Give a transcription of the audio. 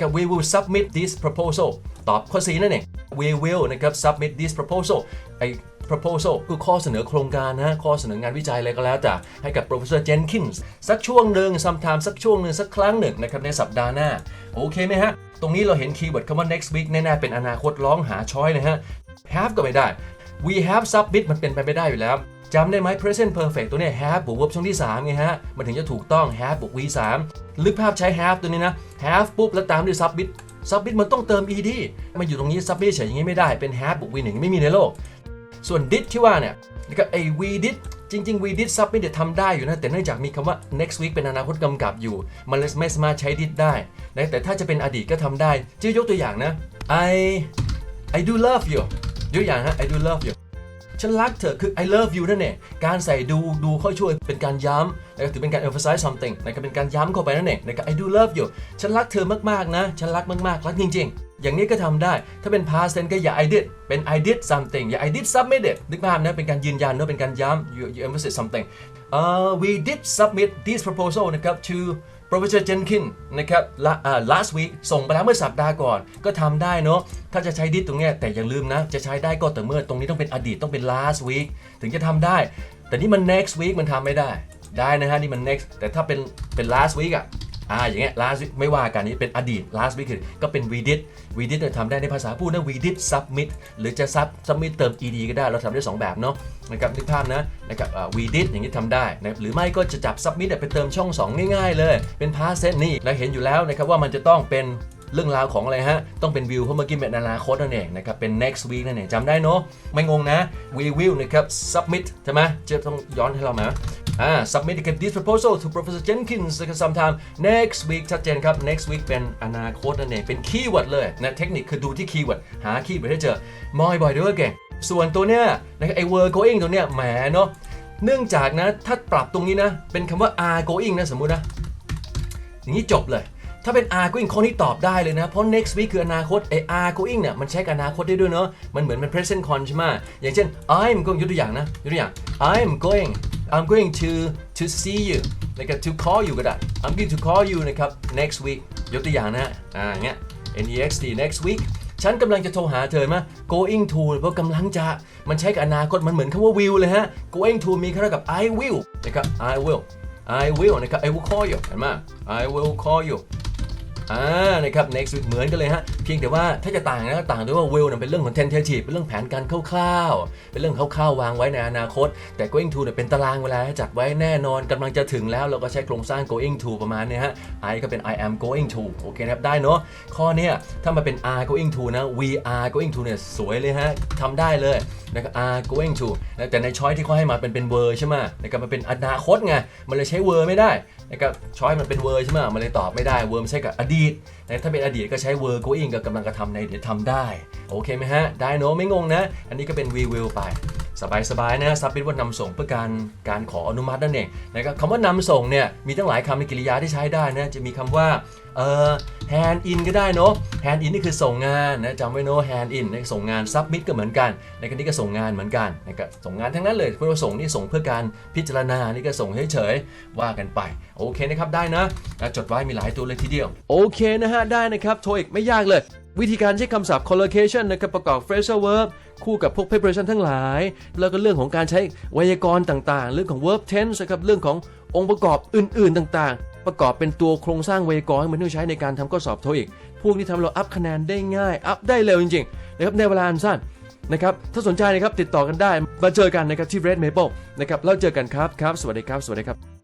กับ we will submit this proposal ตอบข้อ C นั่นเอง we will นะครับ submit this proposal ไอ้ proposal คือข้อเสนอโครงการนะข้อเสนองานวิจัยอะไรก็แล้วแต่ให้กับ professor Jenkins สักช่วงหนึ่ง sometime สักช่วงหนึ่งสักครั้งหนึ่งนะครับในสัปดาห์หน้า โอเคไหมฮะ ตรงนี้เราเห็นคีย์เวิร์ดคำว่า next week แน่ๆเป็นอนาคตร้องหาช้อยนะฮะ have ก็ไม่ได้ we have submit มันเป็นไปไม่ได้อยู่แล้วจำได้ไหม present perfect ตัวเนี้ย have บวก verb ช่วงที่3ไงฮะ มันถึงจะถูกต้อง have บวก v 3ลึกภาพใช้ have ตัวนี้นะ have ปุ๊บ แล้วตามด้วย submit submit มันต้องเติม ed มาอยู่ตรงนี้ submit เฉยอย่างนี้ไม่ได้เป็น have บวก v 1ไม่มีในโลก ส่วน did ที่ว่าเนี่ยก็ไอ้ we did จริง ๆ we did submit ทำได้อยู่นะ แต่เนื่องจากมีคำว่า next week เป็นอนาคตกำกับอยู่ มันเลยไม่สามารถใช้ did ได้นะแต่ถ้าจะเป็นอดีตก็ทำได้จะยกตัวอย่างนะ I I do love you ยกอย่างฮะ I do love you ฉันรักเธอคือ I love you นั่นเองการใส่ดูดูเข้าช่วยเป็นการย้ำนะครับถือเป็นการ emphasize something นะครับเป็นการย้ำเข้าไปนั่นเองนะครับ I do love you ฉันรักเธอมากๆนะ ฉันรักมากๆ รักจริง ๆ อย่างนี้ก็ทำได้ ถ้าเป็น past tense ก็อย่า I did เป็น I did something อย่า I did submit it นึกภาพนะ เป็นการยืนยันนะเป็นการย้ำ you you emphasize something uh, we did submit this proposal นะครับ to Professor Jenkins นะครับ last week ส่งไปแล้วเมื่อสัปดาห์ก่อนก็ทำได้เนาะถ้าจะใช้ดิสตรงนี้แต่อย่าลืมนะ จะใช้ได้ก็แต่เมื่อตรงนี้ต้องเป็นอดีตต้องเป็น last week ถึงจะทำได้ แต่นี่มัน next week มันทำไม่ได้ ได้นะฮะ นี่มัน next แต่ถ้าเป็นเป็น last week อะ อ่าอย่างเงี้ย last week ไม่ว่ากันนี่เป็นอดีต last week คือก็เป็น we did we did เนี่ยทำได้ในภาษาพูดนะ we did submit หรือจะ sub submit เติม ed ก็ได้เราทำได้สองแบบเนาะนะครับนึกภาพนะนะครับอ่า we did อย่างนี้ทำได้นะหรือไม่ก็จะจับ submit ไปเติมช่อง 2 ง่ายๆ เลย เป็น past tense นี่เราเห็นอยู่แล้วนะครับว่ามันจะต้องเป็นเรื่องราวของอะไรฮะ ต้องเป็น will เพราะเมื่อกี้เป็นอนาคตนั่นเองนะครับ เป็น next week นั่นเองจำได้เนาะไม่งงนะ we will นะครับ submit ใช่ไหมจะต้องย้อนให้เรามา อ่า submit this proposal to Professor Jenkins น sometime next week ชัดเจนครับ next week เป็นอนาคตนั่นเอง เป็นคีย์เวิร์ดเลยนะ เทคนิคคือดูที่คีย์เวิร์ด หาคีย์เวิร์ดให้เจอ มอยบ่อยด้วยเก่ง ส่วนตัวเนี้ยนะครับไอ้ word going ตัวเนี้ยแหมเนาะ เนื่องจากนะ ถ้าปรับตรงนี้นะ เป็นคำว่า are going นะสมมุตินะ อย่างนี้จบเลยถ้าเป็น are going ข้อนี้ตอบได้เลยนะ เพราะ next week คืออนาคตไอ้ are going เนี่ยมันใช้กับอนาคตได้ด้วยเนาะมันเหมือนเป็น present con ใช่ไหมอย่างเช่น I'm going ยกตัวอย่างนะยกตัวอย่าง I'm going I'm going to to see you นะครับ to call you ก็ได้ I'm going to call you นะครับ next week ยกตัวอย่างนะ อ่าอย่าเงี้ย next next week ฉันกำลังจะโทรหาเธอไหม going to เพราะกำลังจะ มันใช้กับอนาคต มันเหมือนคำว่า will เลยฮะ going to มีคำเท่ากับ I will นะครับ I will I will นะครับ I will call you เห็นไหม I will call you อ่านะครับ next week เหมือนกันเลยฮะเพียงแต่ว่าถ้าจะต่างนะก็ต่างด้วยว่า will เนี่ยเป็นเรื่องของ tentative เป็นเรื่องแผนการคร่าวๆเป็นเรื่องคร่าวๆวางไว้ในอนาคต แต่ going to เนี่ยเป็นตารางเวลาจัดไว้แน่นอนกำลังจะถึงแล้วเราก็ใช้โครงสร้าง going to ประมาณเนี้ยฮะ I ก็เป็น I am going to โอเคนะครับได้เนาะข้อเนี้ยถ้ามาเป็น are going to นะ we are going to เนี่ยสวยเลยฮะทำได้เลยนะครับ are going to แต่ในช้อยที่เขาให้มาเป็นเป็น were ใช่ไหมนะครับมันเป็นอนาคตไงมันเลยใช้ were ไม่ได้ แล้วก็ช้อยมันเป็นเวอร์ใช่ไหมมันเลยตอบไม่ได้ were มันใช้กับอดีตนะถ้าเป็นอดีตก็ใช้เวอร์ going กับกำลังกระทำในอดีตทำได้ โอเคไหมฮะ ได้เนอะไม่งงนะ อันนี้ก็เป็น we will ไป สบายๆนะซับเป็นว่านำส่งเพื่อการการขออนุมัตินั่นเองนะครับคำว่านำส่งเนี่ยมีตั้งหลายคำในกริยาที่ใช้ได้นะจะมีคำว่าเอ่อ hand in ก็ได้เนอะ hand in นี่คือส่งงานนะจำไว้เนอะ hand in นะส่งงาน submit ก็เหมือนกันในกันนี้ก็ส่งงานเหมือนกันนะครับส่งงานทั้งนั้นเลยเพื่อส่งนี่ส่งเพื่อการพิจารณานี่ก็ส่งเฉยๆว่ากันไป โอเคนะครับได้นะอะจดไว้มีหลายตัวเลยทีเดียว โอเคนะฮะได้นะครับโทอีกไม่ยากเลย วิธีการใช้คำศัพท์ collocation นะครับประกอบ phrasal verb คู่กับพวก preparation ทั้งหลาย แล้วก็เรื่องของการใช้ไวยากรณ์ต่างๆ เรื่องของ verb tense นะครับเรื่องขององค์ประกอบอื่นๆต่างๆ ประกอบเป็นตัวโครงสร้างไวยากรณ์ให้มันต้องใช้ในการทำข้อสอบโทอีก พวกนี้ทำเราอัพคะแนนได้ง่าย อัพได้เร็วจริงๆนะครับในเวลาอันสั้นนะครับถ้าสนใจนะครับติดต่อกันได้มาเจอกันนะครับที่ Red Maple นะครับแล้วเจอกันครับครับ สวัสดีครับ สวัสดีครับ